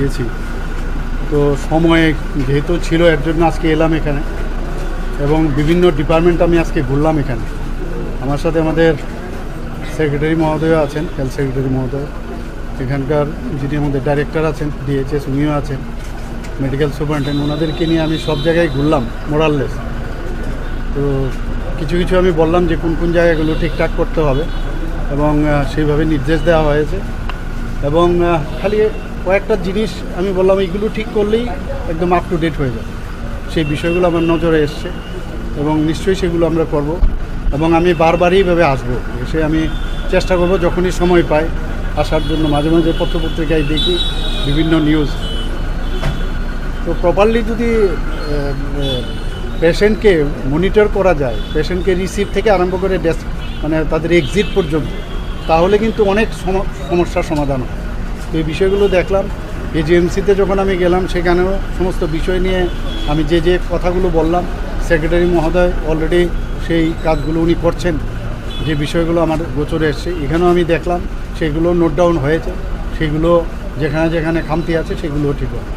দিয়েছি। তো সময়ে যেহেতু ছিল, এর জন্য আজকে এলাম এখানে এবং বিভিন্ন ডিপার্টমেন্ট আমি আজকে ঘুরলাম এখানে। আমার সাথে আমাদের সেক্রেটারি মহোদয় আছেন হেলথ সেক্রেটারি মহোদয়। এখানকার যিনি আমাদের ডাইরেক্টর আছেন ডিএইচএস উনিও আছেন। মেডিকেল সুপারিনটেন্ডেন্ট ওনাদেরকে নিয়ে আমি সব জায়গায় ঘুরলাম মোরাললেস তো কিছু কিছু আমি বললাম যে কোন কোন জায়গাগুলো ঠিকঠাক করতে হবে এবং সেইভাবে নির্দেশ দেওয়া হয়েছে। এবং খালি কয়েকটা জিনিস আমি বললাম, এইগুলো ঠিক করলেই একদম আপ টু ডেট হয়ে যাবে। সেই বিষয়গুলো আমার নজরে এসছে এবং নিশ্চয়ই সেগুলো আমরা করব এবং আমি বারবারই এইভাবে আসব। এসে আমি চেষ্টা করব যখনই সময় পাই আসার জন্য। মাঝে মাঝে পত্রপত্রিকায় দেখি বিভিন্ন নিউজ তো প্রপারলি যদি পেশেন্টকে মনিটর করা যায় পেশেন্টকে রিসিভ থেকে আরম্ভ করে ডেস্ক মানে তাদের এক্সিট পর্যন্ত, তাহলে কিন্তু অনেক সম- সমস্যার সমাধান হয়। তো এই বিষয়গুলো দেখলাম। এজিএমসিতে যখন আমি গেলাম সেখানেও সমস্ত বিষয় নিয়ে আমি যে যে কথাগুলো বললাম সেক্রেটারি মহোদয় অলরেডি সেই কাজগুলো উনি করছেন। যে বিষয়গুলো আমার গোচরে এসছে এখানেও আমি দেখলাম সেগুলো নোট ডাউন হয়েছে। সেগুলো যেখানে যেখানে খামতি আছে সেগুলোও ঠিক হবে।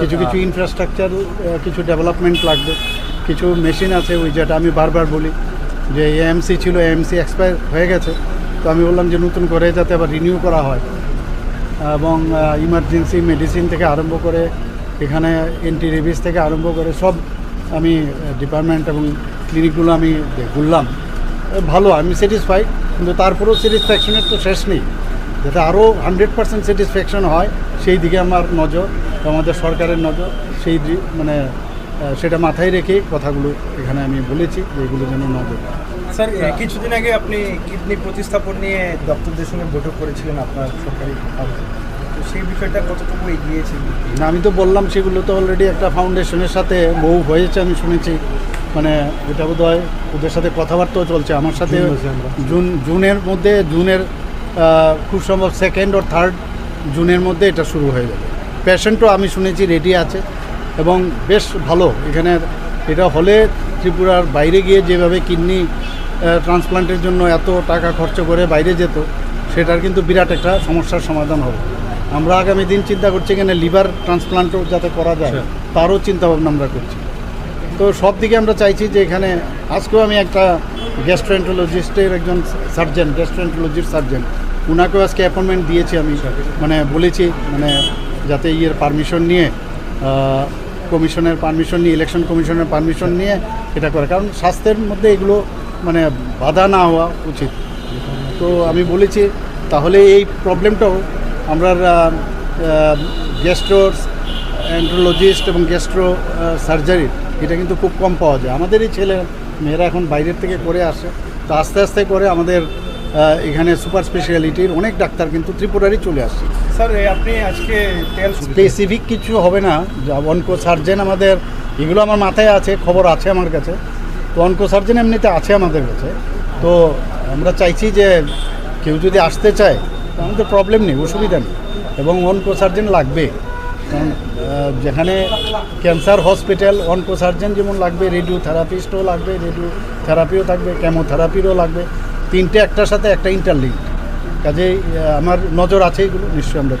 কিছু কিছু ইনফ্রাস্ট্রাকচার কিছু ডেভেলপমেন্ট লাগবে। কিছু মেশিন আছে ওই যেটা আমি বারবার বলি যে এএমসি ছিল এএমসি এক্সপায়ার হয়ে গেছে। তো আমি বললাম যে নতুন করে যাতে আবার রিনিউ করা হয়। এবং ইমার্জেন্সি মেডিসিন থেকে আরম্ভ করে, এখানে এন্টি রেবিস থেকে আরম্ভ করে সব আমি ডিপার্টমেন্ট এবং ক্লিনিকগুলো আমি ঘুরলাম। ভালো, আমি স্যাটিসফাই কিন্তু তারপরেও স্যাটিসফ্যাকশনের তো শেষ নেই। যাতে আরও হান্ড্রেড পার্সেন্ট স্যাটিসফ্যাকশন হয়, সেই দিকে আমার নজর, আমাদের সরকারের নজর, সেই মানে সেটা মাথায় রেখে কথাগুলো এখানে আমি বলেছি যে এগুলো যেন নজর। স্যার কিছুদিন আগে আপনি কিডনি প্রতিস্থাপন নিয়ে ডক্টরদের সঙ্গে বৈঠক করেছিলেন আপনার সরকারি। তো সেই বিষয়টা কতটুকু এগিয়েছে না আমি তো বললাম সেগুলো তো অলরেডি একটা ফাউন্ডেশনের সাথে বহু হয়েছে আমি শুনেছি। মানে এটা বোধ হয় ওদের সাথে কথাবার্তাও চলছে। আমার সাথে জুন জুনের মধ্যে জুনের খুব সম্ভব সেকেন্ড ও থার্ড জুনের মধ্যে এটা শুরু হয়ে যাবে। পেশেন্টও আমি শুনেছি রেডি আছে। এবং বেশ ভালো। এখানে এটা হলে ত্রিপুরার বাইরে গিয়ে যেভাবে কিডনি ট্রান্সপ্লান্টের জন্য এত টাকা খরচ করে বাইরে যেত সেটার কিন্তু বিরাট একটা সমস্যার সমাধান হবে। আমরা আগামী দিন চিন্তা করছি এখানে লিভার ট্রান্সপ্লান্টও যাতে করা যায় তারও চিন্তাভাবনা আমরা করছি। তো সব দিকে আমরা চাইছি যে এখানে আজকেও আমি একটা গ্যাস্ট্রোএন্টোলজিস্টের একজন সার্জেন গ্যাস্ট্রোএন্টোলজির সার্জেন ওনাকেও আজকে অ্যাপয়েন্টমেন্ট দিয়েছি আমি। মানে বলেছি মানে যাতে ইয়ের পারমিশন নিয়ে কমিশনের পারমিশন নিয়ে, ইলেকশন কমিশনের পারমিশন নিয়ে এটা করে। কারণ স্বাস্থ্যের মধ্যে এগুলো মানে বাধা না হওয়া উচিত। তো আমি বলেছি, তাহলে এই প্রবলেমটাও আমরা গ্যাস্ট্রো অ্যান্ড্রোলজিস্ট এবং গ্যাস্ট্রো সার্জারি, এটা কিন্তু খুব কম পাওয়া যায়। আমাদেরই ছেলে মেয়েরা এখন বাইরের থেকে করে আসে। তো আস্তে আস্তে করে আমাদের এখানে সুপার স্পেশালিটির অনেক ডাক্তার কিন্তু ত্রিপুরারই চলে আসছে। স্যার আপনি আজকে তেল স্পেসিফিক কিছু হবে না। যা অনকো সার্জেন আমাদের এগুলো আমার মাথায় আছে খবর আছে আমার কাছে। তো অনকো সার্জেন এমনিতে আছে আমাদের কাছে। তো আমরা চাইছি যে কেউ যদি আসতে চায় তো আমাদের প্রবলেম নেই অসুবিধা নেই। এবং অনকো সার্জেন লাগবে। কারণ যেখানে ক্যান্সার হসপিটাল অনকো সার্জেন যেমন লাগবে রেডিও থেরাপিস্টও লাগবে রেডিও থেরাপিও থাকবে কেমোথেরাপিরও লাগবে। তিনটে একটার সাথে একটা ইন্টারলিঙ্ক কাজেই আমার নজর আছে এগুলো নিশ্চয়ই আমরা